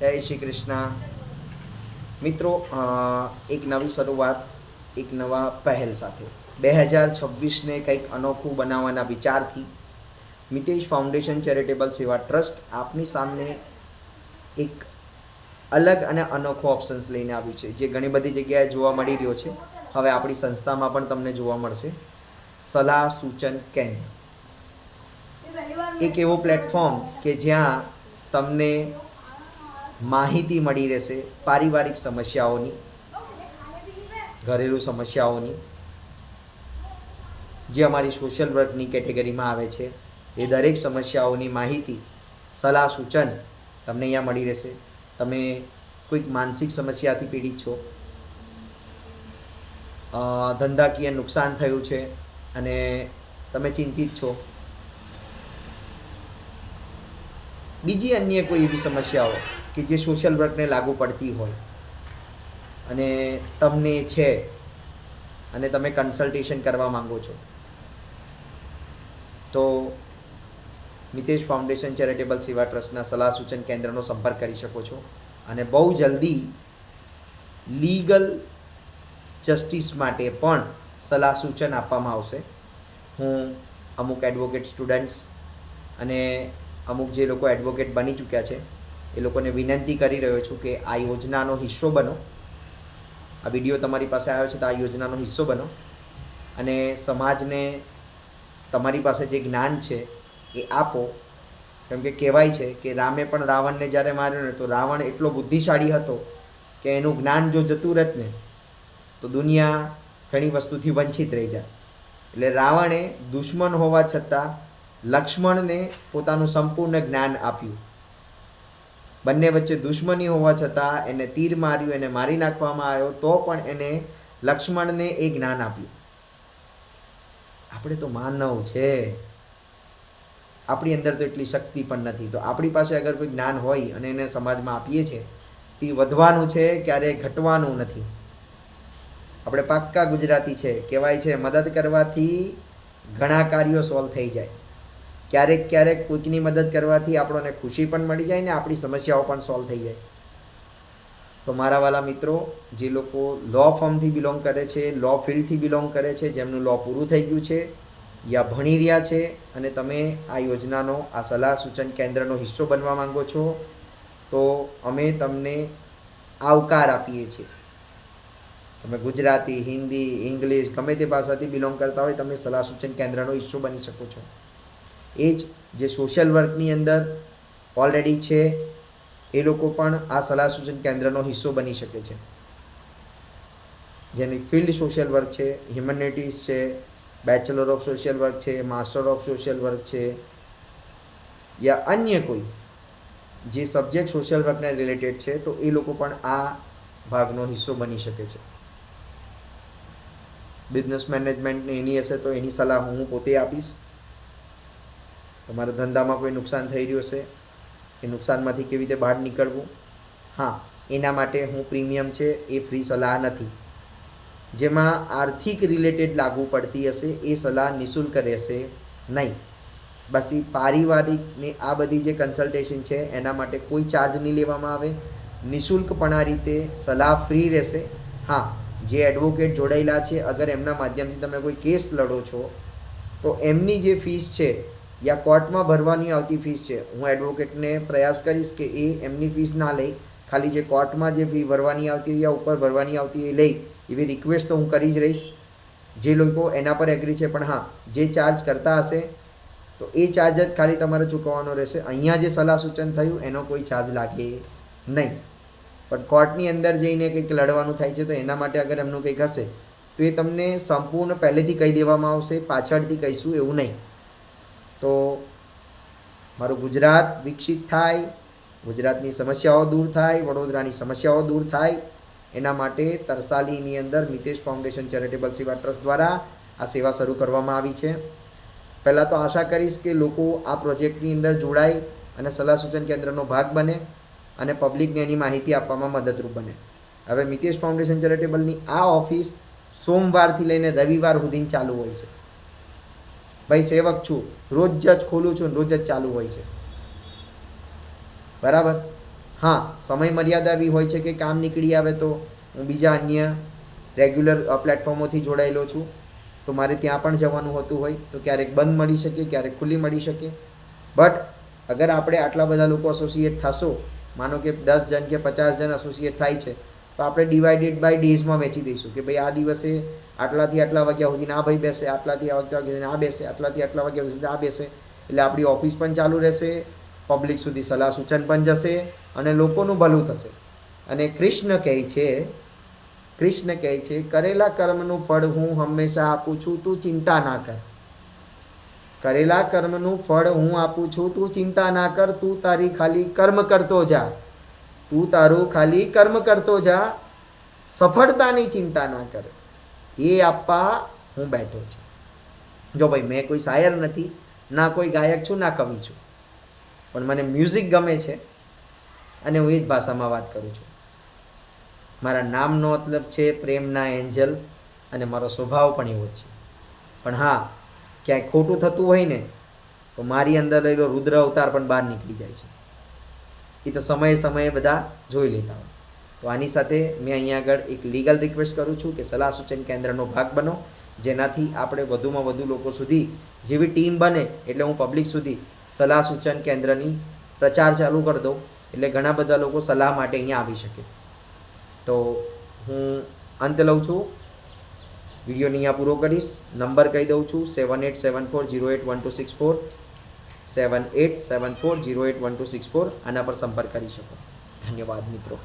જય શ્રી કૃષ્ણ. મિત્રો એક નવી શરૂઆત, એક નવા પહેલ સાથે. બે હજાર છવ્વીસને કંઈક અનોખું બનાવવાના વિચારથી Mitesh foundation charitable Seva trust આપની સામે એક અલગ અને અનોખો ઓપ્શન્સ લઈને આવ્યું છે, જે ઘણી બધી જગ્યાએ જોવા મળી રહ્યો છે. હવે આપણી સંસ્થામાં પણ તમને જોવા મળશે. સલાહ, સૂચન, કેન્દ્ર. એક એવો પ્લેટફોર્મ કે જ્યાં તમને માહિતી મળી રહેશે પારિવારિક સમસ્યાઓની, ઘરેલું સમસ્યાઓની, જે અમારી સોશિયલ વર્કની કેટેગરીમાં આવે છે, એ દરેક સમસ્યાઓની માહિતી, સલાહ, સૂચન તમને અહીંયા મળી રહેશે. તમે કોઈક માનસિક સમસ્યાથી પીડિત છો ધંધાકીય નુકસાન થયું છે અને તમે ચિંતિત છો બીજી અન્ય કોઈ એવી સમસ્યાઓ કે જે સોશિયલ વર્કને લાગુ પડતી હોય. અને તમને છે અને તમે કન્સલ્ટેશન કરવા માંગો છો. તો મિતેશ ફાઉન્ડેશન ચેરિટેબલ સેવા ટ્રસ્ટના સલાહ સૂચન કેન્દ્રનો સંપર્ક કરી શકો છો. અને બહુ જલ્દી લીગલ જસ્ટિસ માટે પણ સલાહ સૂચન આપવામાં આવશે. હું અમુક એડવોકેટ સ્ટુડન્ટ્સ અને અમુક જે લોકો એડવોકેટ બની ચૂક્યા છે, એ લોકોને વિનંતી કરી રહ્યો છું કે આ યોજનાનો હિસ્સો બનો. આ વીડિયો તમારી પાસે આવ્યો છે તો આ યોજનાનો હિસ્સો બનો. અને સમાજને તમારી પાસે જે જ્ઞાન છે, એ આપો. કેમ કે કહેવાય છે કે રામે પણ રાવણને જ્યારે માર્યો ને તો રાવણ એટલો બુદ્ધિશાળી હતો કે એનું જ્ઞાન જો જતું રહેત ને, તો દુનિયા ઘણી વસ્તુથી વંચિત રહી જાય. એટલે રાવણે દુશ્મન હોવા છતાં લક્ષ્મણને પોતાનું સંપૂર્ણ જ્ઞાન આપ્યું. બંને વચ્ચે દુશ્મની હોવા છતાં એને તીર માર્યું, એને મારી નાખવામાં આવ્યો, તો પણ એને લક્ષ્મણને એ જ્ઞાન આપ્યું. આપણે તો માનવ છે. આપણી અંદર તો એટલી શક્તિ પણ નથી. તો આપણી પાસે અગર કોઈ જ્ઞાન હોય અને એને સમાજમાં આપીએ છીએ, તે વધવાનું છે, ક્યારેય ઘટવાનું નથી. આપણે પાક્કા ગુજરાતી છે. કહેવાય છે, મદદ કરવાથી ઘણા કાર્યો સોલ્વ થઈ જાય. ક્યારેક ક્યારેક કોઈકની મદદ કરવાથી આપણને ખુશી પણ મળી જાય ને આપણી સમસ્યાઓ પણ સોલ્વ થઈ જાય. તો મારા વાલા મિત્રો, જે લોકો લો ફોર્મથી બિલોંગ કરે છે લો ફિલ્ડથી બિલોંગ કરે છે, જેમનું લો પૂરું થઈ ગયું છે, યા ભણી રહ્યા છે અને તમે આ યોજનાનો, આ સલાહ સૂચન કેન્દ્રનો હિસ્સો બનવા માંગો છો, તો અમે તમને આવકાર આપીએ છીએ. તમે ગુજરાતી, હિન્દી, ઇંગ્લિશ ગમે તે ભાષાથી બિલોંગ કરતા હોય, તમે સલાહ સૂચન કેન્દ્રનો હિસ્સો બની શકો છો. એ જ જે સોશિયલ વર્કની અંદર ઓલરેડી છે, એ લોકો પણ આ સલાહ સૂચન કેન્દ્રનો હિસ્સો બની શકે છે. જેની ફિલ્ડ સોશિયલ વર્ક છે હ્યુમેનિટીઝ છે બેચલર ઓફ સોશિયલ વર્ક છે માસ્ટર ઓફ સોશિયલ વર્ક છે, યા અન્ય કોઈ જે સબ્જેક્ટ સોશિયલ વર્કને રિલેટેડ છે, તો એ લોકો પણ આ ભાગનો હિસ્સો બની શકે છે. બિઝનેસ મેનેજમેન્ટને એની હશે તો એની સલાહ હું પોતે આપીશ. તમારા ધંધામાં કોઈ નુકસાન થઈ રહ્યું હશે, એ નુકસાનમાંથી કેવી રીતે બહાર નીકળવું? હા, એના માટે હું પ્રીમિયમ છે, એ ફ્રી સલાહ નથી. જેમાં આર્થિક રિલેટેડ લાગુ પડતી હશે, એ સલાહ નિઃશુલ્ક રહેશે નહીં. બાકી પારિવારિકને આ બધી જે કન્સલ્ટેશન છે, એના માટે કોઈ ચાર્જ નહીં લેવામાં આવે. નિઃશુલ્કપણ રીતે સલાહ ફ્રી રહેશે. હા, જે એડવોકેટ જોડાયેલા છે, અગર એમના માધ્યમથી તમે કોઈ કેસ લડો છો, તો એમની જે ફીસ છે યા કોર્ટમાં ભરવાની આવતી ફીસ છે. હું એડવોકેટને પ્રયાસ કરીશ કે એ એમની ફીસ ના લઈ ખાલી જે કોર્ટમાં જે ફી ભરવાની આવતી યા ઉપર ભરવાની આવતી એ લઈ એવી રિક્વેસ્ટ તો હું કરી જ રહીશ. જે લોકો એના પર એગ્રી છે, પણ હા, જે ચાર્જ કરતા હશે, તો એ ચાર્જ જ ખાલી તમારે ચૂકવવાનો રહેશે. અહીંયા જે સલાહ સૂચન થયું, એનો કોઈ ચાર્જ લાગે નહીં. પણ કોર્ટની અંદર જઈને કંઈક લડવાનું થાય છે, તો એના માટે અગર એમનું કંઈક હશે, તો એ તમને સંપૂર્ણ પહેલેથી કહી દેવામાં આવશે, પાછળથી કહીશું એવું નહીં. તો મારું ગુજરાત વિકસિત થાય, ગુજરાતની સમસ્યાઓ દૂર થાય, વડોદરાની સમસ્યાઓ દૂર થાય, એના માટે તરસાલીની અંદર Mitesh foundation charitable Seva trust દ્વારા આ સેવા શરૂ કરવામાં આવી છે. પહેલાં તો આશા કરીશ કે લોકો આ પ્રોજેક્ટની અંદર જોડાય અને સલાહ સૂચન કેન્દ્રનો ભાગ બને અને પબ્લિકને એની માહિતી આપવામાં મદદરૂપ બને. હવે મિતેશ ફાઉન્ડેશન ચેરિટેબલની આ ઓફિસ સોમવારથી લઈને રવિવાર સુધી ચાલુ હોય છે. ભાઈ સેવક છું, રોજ જ ખોલું છું રોજ જ ચાલુ હોય છે. બરાબર? હા, સમય મર્યાદા બી હોય છે કે કામ નીકળી આવે તો હું બીજા અન્ય રેગ્યુલર પ્લેટફોર્મોથી જોડાયેલો છું. તો મારે ત્યાં પણ જવાનું હોતું હોય તો ક્યારેક બંધ મળી શકે, ક્યારેક ખુલ્લી મળી શકે. બટ અગર આપણે આટલા બધા લોકો એસોસિએટ થશો, માનો કે દસ જણ કે પચાસ જણ એસોસિએટ થાય છે તો આપણે ડિવાઇડેડ બાય ડેઝમાં વેચી દઈશું કે ભાઈ આ દિવસે આટલાથી આટલા વાગ્યા સુધી આ ભાઈ બેસે, આટલાથી આ વાગ્યા સુધી આ બેસે, આટલાથી આટલા વાગ્યા સુધી આ બેસે. એટલે આપણી ઓફિસ પણ ચાલુ રહેશે પબ્લિક સુધી સલાહ સૂચન પણ જશે અને લોકોનું ભલું થશે. અને કૃષ્ણ કહે છે, કૃષ્ણ કહે છે, કરેલા કર્મનું ફળ હું હંમેશા આપું છું, તું ચિંતા ના કર. કરેલા કર્મનું ફળ હું આપું છું, તું ચિંતા ના કર, તું તારી ખાલી કર્મ કરતો જા. તું તારું ખાલી કર્મ કરતો જા, સફળતાની ચિંતા ના કર. એ આપવા હું બેઠો છું. જો ભાઈ, મેં કોઈ શાયર નથી, ના કોઈ ગાયક છું, ના કવિ છું. પણ મને મ્યુઝિક ગમે છે અને હું એ જ ભાષામાં વાત કરું છું. મારા નામનો મતલબ છે પ્રેમના એન્જલ અને મારો સ્વભાવ પણ એવો જ છે. પણ હા, ક્યાંય ખોટું થતું હોય ને, તો મારી અંદર રહેલો રુદ્ર અવતાર પણ બહાર નીકળી જાય છે. એ તો સમયે સમયે બધા જોઈ લેતા હોય. તો આની સાથે મેં અહીંયા આગળ એક લીગલ રિક્વેસ્ટ કરું છું કે સલાહ સૂચન કેન્દ્રનો ભાગ બનો, જેનાથી આપણે વધુમાં વધુ લોકો સુધી, જેવી ટીમ બને એટલે હું પબ્લિક સુધી સલાહ સૂચન કેન્દ્રની પ્રચાર ચાલુ કરી દઉં, એટલે ઘણા બધા લોકો સલાહ માટે અહીંયા આવી શકે. તો હું અંત લઉં છું. વિડીયોને અહીંયા પૂરો કરીશ. નંબર કહી દઉં છું seven eight seven four zero eight one two six four seven eight seven four zero eight one two six four આના પર સંપર્ક કરી શકો. ધન્યવાદ મિત્રો.